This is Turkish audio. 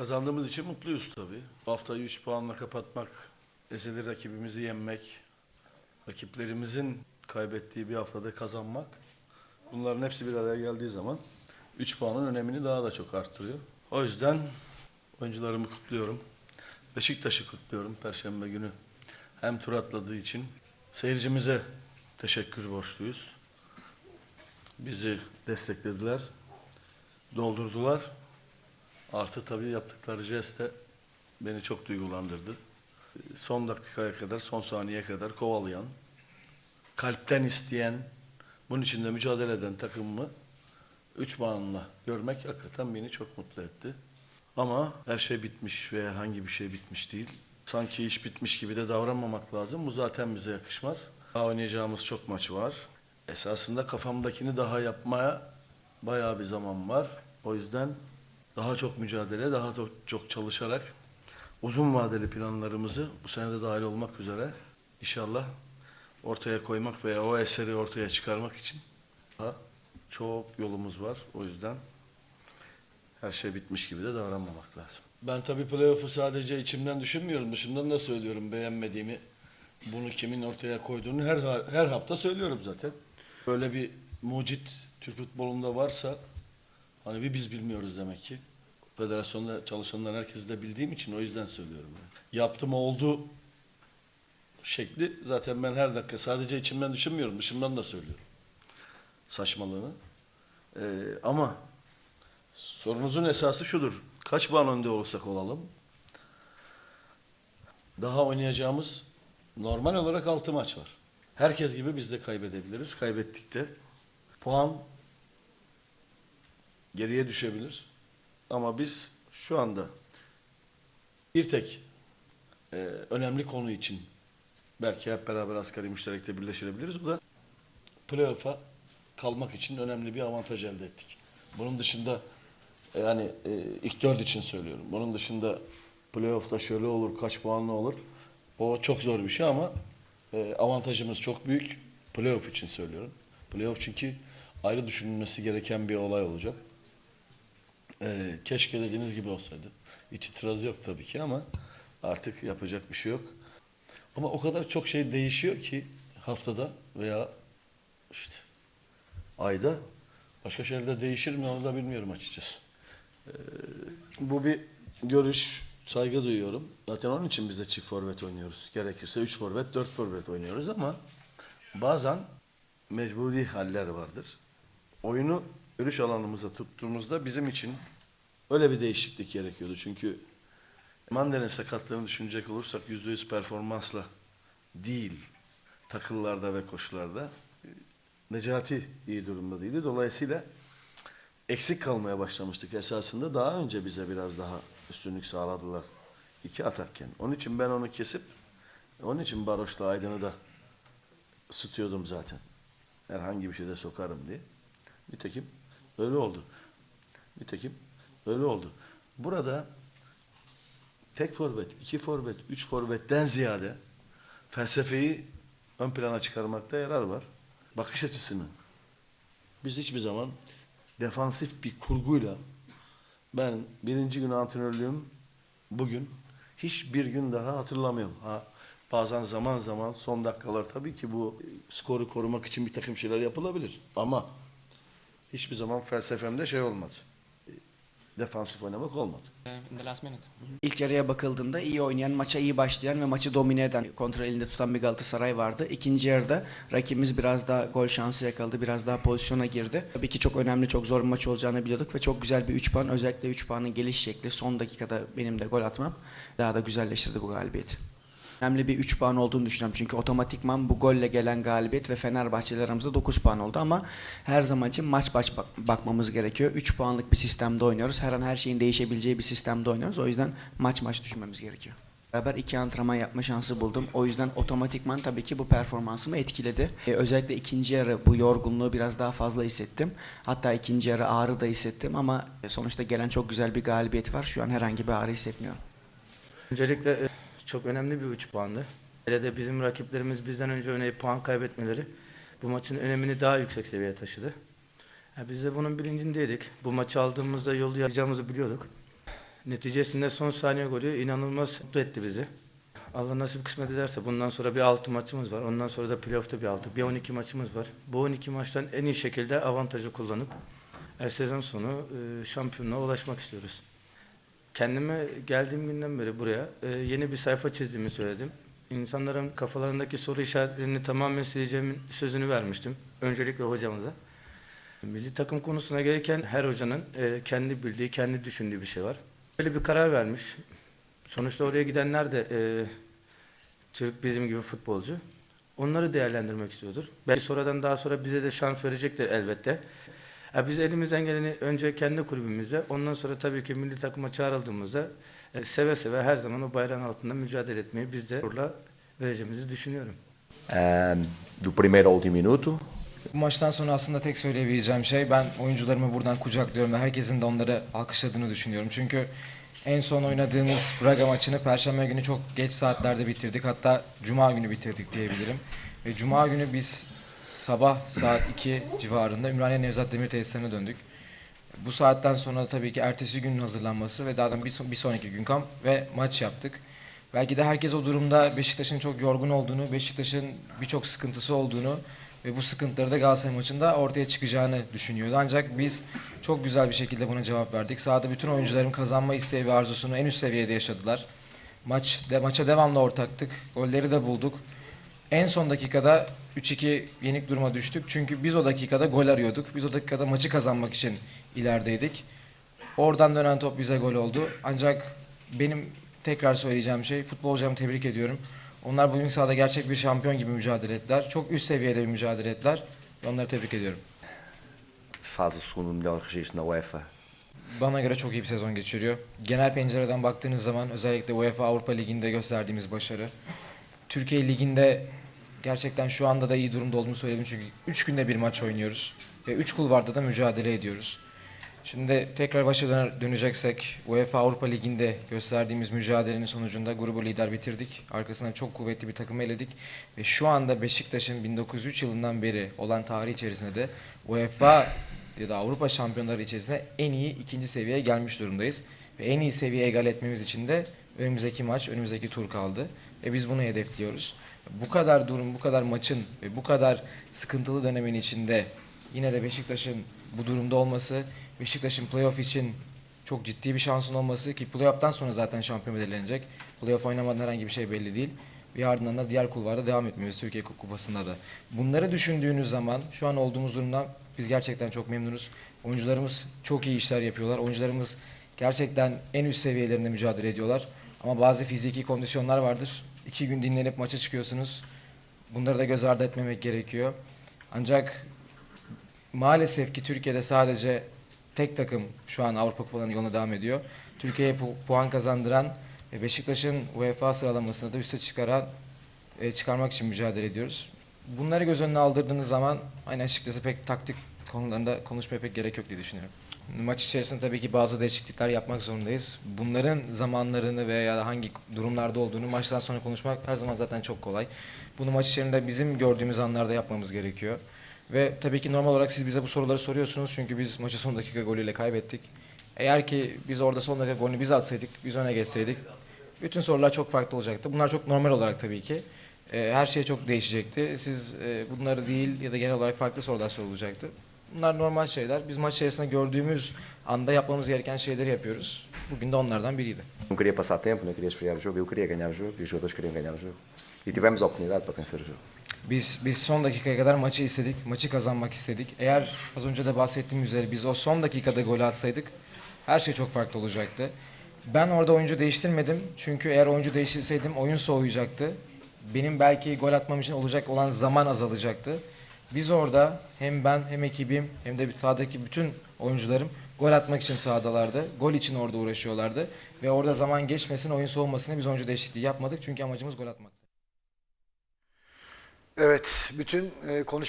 Kazandığımız için mutluyuz tabii. Haftayı 3 puanla kapatmak, ezeli rakibimizi yenmek, rakiplerimizin kaybettiği bir haftada kazanmak. Bunların hepsi bir araya geldiği zaman 3 puanın önemini daha da çok arttırıyor. O yüzden oyuncularımı kutluyorum. Beşiktaş'ı kutluyorum Perşembe günü. Hem tur atladığı için seyircimize teşekkür borçluyuz. Bizi desteklediler, doldurdular. Artı tabii yaptıkları jest de beni çok duygulandırdı. Son dakikaya kadar, son saniyeye kadar kovalayan, kalpten isteyen, bunun için de mücadele eden takımımı 3 puanla görmek hakikaten beni çok mutlu etti. Ama her şey bitmiş ve herhangi bir şey bitmiş değil. Sanki iş bitmiş gibi de davranmamak lazım. Bu zaten bize yakışmaz. Daha oynayacağımız çok maç var. Esasında kafamdakini daha yapmaya bayağı bir zaman var. O yüzden daha çok mücadele, daha çok, çalışarak uzun vadeli planlarımızı bu sene de dahil olmak üzere inşallah ortaya koymak veya o eseri ortaya çıkarmak için daha çok yolumuz var. O yüzden her şey bitmiş gibi de davranmamak lazım. Ben tabii playoff'u sadece içimden düşünmüyorum. Dışımdan da söylüyorum beğenmediğimi. Bunu kimin ortaya koyduğunu her her hafta söylüyorum zaten. Böyle bir mucit Türk futbolunda varsa hani bir biz bilmiyoruz demek ki. Federasyonda çalışanlar herkesi de bildiğim için o yüzden söylüyorum. Yaptım oldu şekli zaten ben her dakika sadece içimden düşünmüyorum. Dışımdan da söylüyorum. Saçmalığını. Ee, ama sorunuzun esası şudur. Kaç puan önde olursak olalım. Daha oynayacağımız normal olarak 6 maç var. Herkes gibi biz de kaybedebiliriz. Kaybettik de. Puan geriye düşebilir. Ama biz şu anda bir tek e, önemli konu için belki hep beraber asgari müşterekte birleşebiliriz. Bu da playoff'a kalmak için önemli bir avantaj elde ettik. Bunun dışında e, yani e, ilk dört için söylüyorum. Bunun dışında playoff'ta şöyle olur, kaç puanlı olur. O çok zor bir şey ama e, avantajımız çok büyük. Playoff için söylüyorum. Playoff çünkü ayrı düşünülmesi gereken bir olay olacak. E, keşke dediğiniz gibi olsaydı. Hiç itiraz yok tabii ki ama artık yapacak bir şey yok. Ama o kadar çok şey değişiyor ki haftada veya işte ayda başka şeyler değişir mi onu da bilmiyorum açıkçası. Ee, bu bir görüş, saygı duyuyorum. Zaten onun için biz de çift forvet oynuyoruz. Gerekirse üç forvet, dört forvet oynuyoruz ama bazen mecburi haller vardır. Oyunu görüş alanımıza tuttuğumuzda bizim için öyle bir değişiklik gerekiyordu. Çünkü Mandel'in sakatlığını düşünecek olursak yüzde yüz performansla değil takıllarda ve koşularda Necati iyi durumda değildi. Dolayısıyla eksik kalmaya başlamıştık esasında. Daha önce bize biraz daha üstünlük sağladılar. iki atakken. Onun için ben onu kesip onun için Baroş'la Aydın'ı da ısıtıyordum zaten. Herhangi bir şeyde sokarım diye. Nitekim öyle oldu. Nitekim öyle oldu. Burada tek forvet, iki forvet, üç forvetten ziyade felsefeyi ön plana çıkarmakta yarar var. Bakış açısını. Biz hiçbir zaman defansif bir kurguyla ben birinci gün antrenörlüğüm bugün hiçbir gün daha hatırlamıyorum. Ha, bazen zaman zaman son dakikalar tabii ki bu skoru korumak için bir takım şeyler yapılabilir. Ama hiçbir zaman felsefemde şey olmadı. Defansif oynamak olmadı. in the last minute. İlk yarıya bakıldığında iyi oynayan, maça iyi başlayan ve maçı domine eden, kontrol elinde tutan bir Galatasaray vardı. İkinci yarıda rakibimiz biraz daha gol şansı yakaladı, biraz daha pozisyona girdi. Tabii ki çok önemli, çok zor bir maç olacağını biliyorduk ve çok güzel bir 3 puan, özellikle 3 puanın geliş şekli, son dakikada benim de gol atmam daha da güzelleştirdi bu galibiyeti. Önemli bir 3 puan olduğunu düşünüyorum. Çünkü otomatikman bu golle gelen galibiyet ve Fenerbahçeli aramızda 9 puan oldu ama her zaman için maç baş bak- bakmamız gerekiyor. 3 puanlık bir sistemde oynuyoruz. Her an her şeyin değişebileceği bir sistemde oynuyoruz. O yüzden maç maç düşünmemiz gerekiyor. Beraber iki antrenman yapma şansı buldum. O yüzden otomatikman tabii ki bu performansımı etkiledi. Ee, özellikle ikinci yarı bu yorgunluğu biraz daha fazla hissettim. Hatta ikinci yarı ağrı da hissettim ama sonuçta gelen çok güzel bir galibiyet var. Şu an herhangi bir ağrı hissetmiyorum. Öncelikle e, çok önemli bir 3 puandı. Hele de bizim rakiplerimiz bizden önce oynayıp puan kaybetmeleri bu maçın önemini daha yüksek seviyeye taşıdı. Ya biz de bunun bilincindeydik. Bu maçı aldığımızda yolu yapacağımızı biliyorduk. Neticesinde son saniye golü inanılmaz mutlu etti bizi. Allah nasip kısmet ederse bundan sonra bir 6 maçımız var. Ondan sonra da playoff'ta bir 6, bir 12 maçımız var. Bu 12 maçtan en iyi şekilde avantajı kullanıp e, sezon sonu e, şampiyonluğa ulaşmak istiyoruz. Kendime geldiğim günden beri buraya e, yeni bir sayfa çizdiğimi söyledim. İnsanların kafalarındaki soru işaretlerini tamamen sileceğimin sözünü vermiştim. Öncelikle hocamıza. Milli takım konusuna gelirken her hocanın e, kendi bildiği, kendi düşündüğü bir şey var. Böyle bir karar vermiş. Sonuçta oraya gidenler de e, Türk bizim gibi futbolcu. Onları değerlendirmek istiyordur. Belki sonradan daha sonra bize de şans verecektir elbette. Ya biz elimizden geleni önce kendi kulübümüzde, ondan sonra tabii ki milli takıma çağrıldığımızda e, seve seve her zaman o bayrağın altında mücadele etmeyi biz de gururla vereceğimizi düşünüyorum. Ehm, do primeiro ao último minuto. Bu maçtan sonra aslında tek söyleyebileceğim şey ben oyuncularımı buradan kucaklıyorum ve herkesin de onları alkışladığını düşünüyorum. Çünkü en son oynadığımız Braga maçını Perşembe günü çok geç saatlerde bitirdik. Hatta Cuma günü bitirdik diyebilirim. Ve Cuma günü biz sabah saat 2 civarında Ümraniye Nevzat Demir tesislerine döndük. Bu saatten sonra tabii ki ertesi günün hazırlanması ve zaten bir, son- bir sonraki gün kamp ve maç yaptık. Belki de herkes o durumda Beşiktaş'ın çok yorgun olduğunu, Beşiktaş'ın birçok sıkıntısı olduğunu ve bu sıkıntıları da Galatasaray maçında ortaya çıkacağını düşünüyordu. Ancak biz çok güzel bir şekilde buna cevap verdik. Sahada bütün oyuncuların kazanma isteği ve arzusunu en üst seviyede yaşadılar. Maç de, maça devamlı ortaktık. Golleri de bulduk. En son dakikada 3-2 yenik duruma düştük. Çünkü biz o dakikada gol arıyorduk. Biz o dakikada maçı kazanmak için ilerideydik. Oradan dönen top bize gol oldu. Ancak benim tekrar söyleyeceğim şey futbolcularımı tebrik ediyorum. Onlar bugün sahada gerçek bir şampiyon gibi mücadele ettiler. Çok üst seviyede bir mücadele ettiler. Onları tebrik ediyorum. Faz o segundo melhor registro na UEFA. Bana göre çok iyi bir sezon geçiriyor. Genel pencereden baktığınız zaman özellikle UEFA Avrupa Ligi'nde gösterdiğimiz başarı. Türkiye Ligi'nde gerçekten şu anda da iyi durumda olduğunu söyledim çünkü 3 günde bir maç oynuyoruz. Ve 3 kulvarda da mücadele ediyoruz. Şimdi tekrar başa döneceksek UEFA Avrupa Ligi'nde gösterdiğimiz mücadelenin sonucunda grubu lider bitirdik. Arkasından çok kuvvetli bir takım eledik. Ve şu anda Beşiktaş'ın 1903 yılından beri olan tarih içerisinde de UEFA ya da Avrupa şampiyonları içerisinde en iyi ikinci seviyeye gelmiş durumdayız. Ve en iyi seviyeye egal etmemiz için de önümüzdeki maç, önümüzdeki tur kaldı. Ve biz bunu hedefliyoruz. Bu kadar durum, bu kadar maçın ve bu kadar sıkıntılı dönemin içinde yine de Beşiktaş'ın bu durumda olması, Beşiktaş'ın playoff için çok ciddi bir şansın olması ki playoff'tan sonra zaten şampiyon belirlenecek. Playoff oynamadan herhangi bir şey belli değil. Bir ardından da diğer kulvarda devam etmiyoruz Türkiye Kupası'nda da. Bunları düşündüğünüz zaman şu an olduğumuz durumdan biz gerçekten çok memnunuz. Oyuncularımız çok iyi işler yapıyorlar. Oyuncularımız gerçekten en üst seviyelerinde mücadele ediyorlar. Ama bazı fiziki kondisyonlar vardır. İki gün dinlenip maça çıkıyorsunuz. Bunları da göz ardı etmemek gerekiyor. Ancak maalesef ki Türkiye'de sadece tek takım şu an Avrupa Kupalarının yoluna devam ediyor. Türkiye'ye pu- puan kazandıran ve Beşiktaş'ın UEFA sıralamasını da üste çıkaran e, çıkarmak için mücadele ediyoruz. Bunları göz önüne aldırdığınız zaman aynı açıkçası pek taktik konularında konuşmaya pek gerek yok diye düşünüyorum. Maç içerisinde tabii ki bazı değişiklikler yapmak zorundayız. Bunların zamanlarını veya hangi durumlarda olduğunu maçtan sonra konuşmak her zaman zaten çok kolay. Bunu maç içerisinde bizim gördüğümüz anlarda yapmamız gerekiyor. Ve tabii ki normal olarak siz bize bu soruları soruyorsunuz çünkü biz maçı son dakika golüyle kaybettik. Eğer ki biz orada son dakika golünü biz atsaydık, biz öne geçseydik bütün sorular çok farklı olacaktı. Bunlar çok normal olarak tabii ki. Her şey çok değişecekti. Siz bunları değil ya da genel olarak farklı sorular sorulacaktı. Bunlar normal şeyler. Biz maç içerisinde gördüğümüz anda yapmamız gereken şeyleri yapıyoruz. Bugün de onlardan biriydi. Não queria passar tempo, não queria esfriar o jogo. Eu queria ganhar o jogo e os jogadores queriam ganhar o jogo. E tivemos a oportunidade para vencer o jogo. Biz biz son dakikaya kadar maçı istedik. Maçı kazanmak istedik. Eğer az önce de bahsettiğim üzere biz o son dakikada golü atsaydık her şey çok farklı olacaktı. Ben orada oyuncu değiştirmedim. Çünkü eğer oyuncu değiştirseydim oyun soğuyacaktı. Benim belki gol atmam için olacak olan zaman azalacaktı. Biz orada hem ben hem ekibim hem de bir sahadaki bütün oyuncularım gol atmak için sahadalardı. Gol için orada uğraşıyorlardı. Ve orada zaman geçmesin, oyun soğumasını biz oyuncu değişikliği yapmadık. Çünkü amacımız gol atmak. Evet, bütün e, konuş